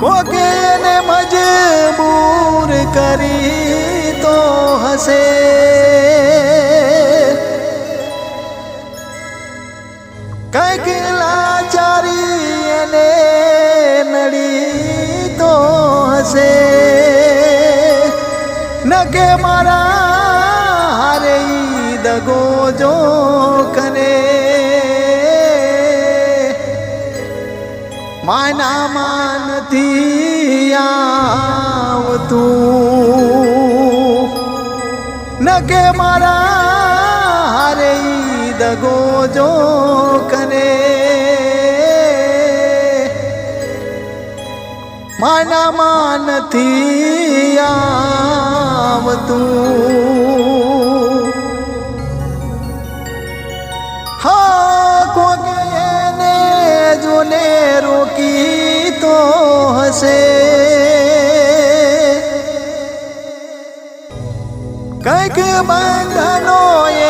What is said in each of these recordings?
કોકે એને મજબૂર કરી તો હશે. કંઈક લાચારી એને નડી તો હશે. ન કે મારા હારે દગો જો માના માનથી આવતું. નકે મારા હારે દગો જો કરે. માના માનથી આવતું હશે કંઈક બંધનો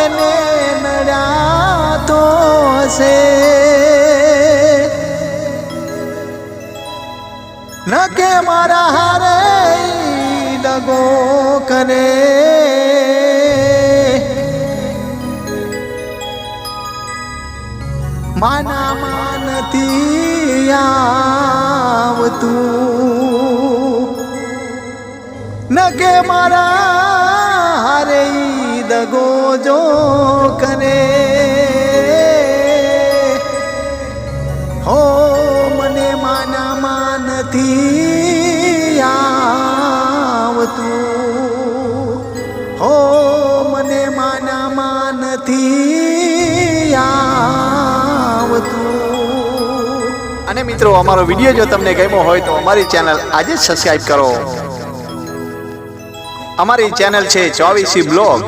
એને નડ્યા તો હશે. ન કે મારા હારે દગો કરે. માના માનથી આવતું ન કે મારા હારે દગો જો કરે. હો, મને માનામાં નથી આવતું. હો, મને માનામાં માનથી અને મિત્રો, અમારો વીડિયો જો તમને ગમ્યો હોય તો અમારી ચેનલ આજે જ સબસ્ક્રાઇબ કરો. અમારી ચેનલ છે ચોવીસી બ્લોગ.